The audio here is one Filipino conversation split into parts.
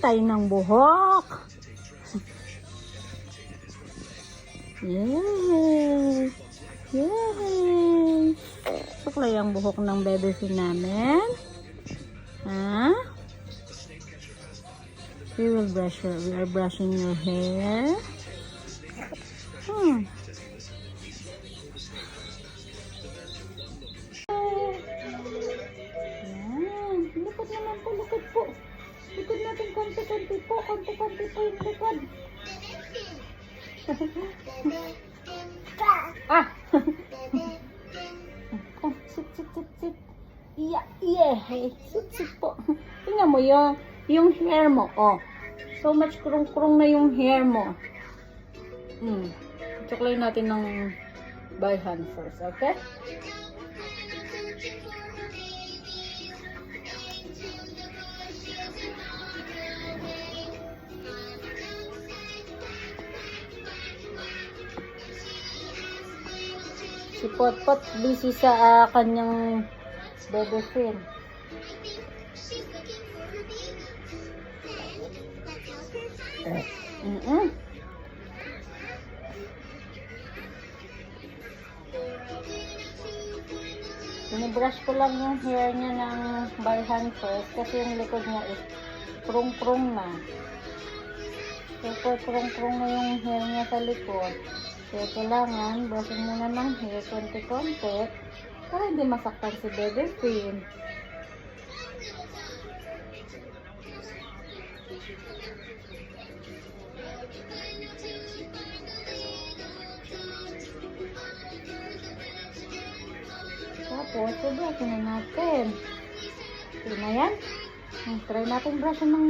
Pantay ng buhok. Yay! Yay! Suklay ang buhok ng bebe fin namin. Ha? We will brush your, we are brushing your hair. Hmm. Ah! oh, sit, sit, sit, iya, hey, sit, sit po. Tingnan mo yung, yung hair mo, oh. So much krung-krung na yung hair mo. Hmm. Chocolate natin ng by hand first, okay? Si Potpot busy sa ah, kanyang bebe film. Mm-mm. Binibrush ko lang yung hair niya ng by hand first kasi yung likod niya is prung-prung na. So, prung-prung na yung hair niya sa likod. Kaya kailangan, brushing muna ng hair konti-konti para hindi masaktan si baby Queen. Tapos, i-brush na natin. Okay na yan. Try natin brush ng.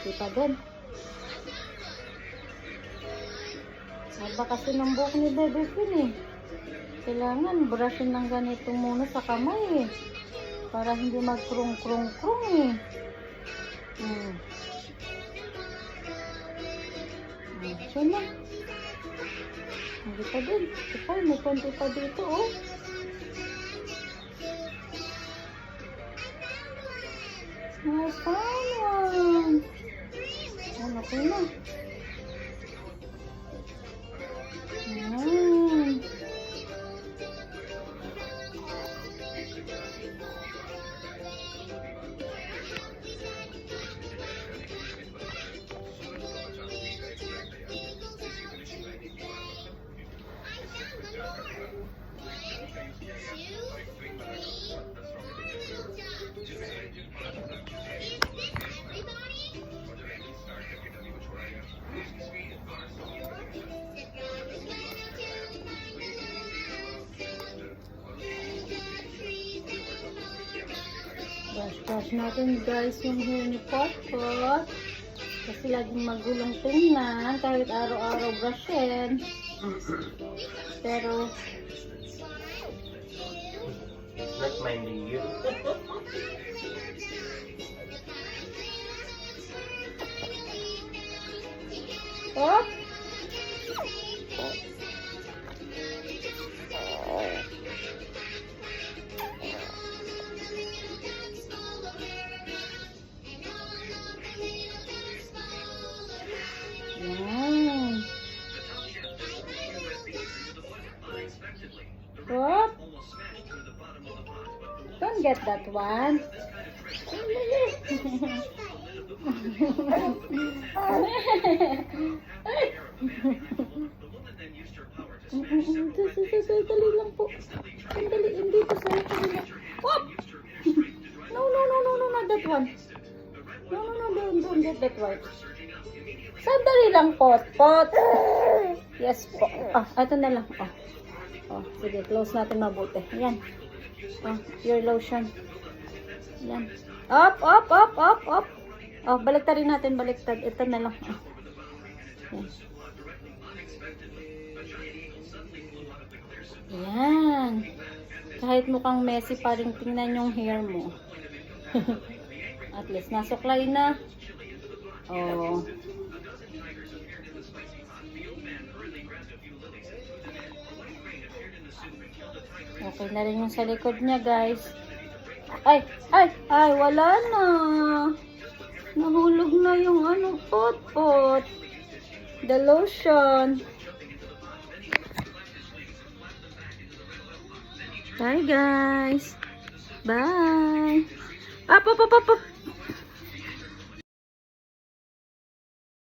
Di pa din. Haba kasi ng buhok ni Bebe Queen eh. Kailangan brushin ng ganito muna sa kamay eh. Para hindi magkrung-krung-krung eh. Hmm. Hmm, siya na. Hindi pa din. Ito pa, may konti pa dito oh. Nice one. Ano ko na? Brush natin guys yung hair ni Potpot. Kasi laging magulong tingnan kahit araw-araw brushin. Pero, not minding you. Pop! Don't get that one. Dali lang po. Dali, hindi ko sa. Pop! No, no, no, no, no, not that one. No, no, no, don't, don't get that one. Sandali lang, pot, pot. Yes po. Ah, ito na lang. Oh. Oh, sige, close natin mabuti. Yan. Oh, your lotion. Yan. Up, up, up, up, up. Oh, baliktad rin natin, baliktad. Ito na lang. Oh. Yan. Yan. Kahit mukhang messy pa rin tingnan yung hair mo. At least nasuklay na. Oh. Okay na rin yung sa likod niya, guys. Ay, ay, ay, wala na. Nahulog na yung ano, pot-pot. The lotion. Bye, guys. Bye. Up, up, up, up, up.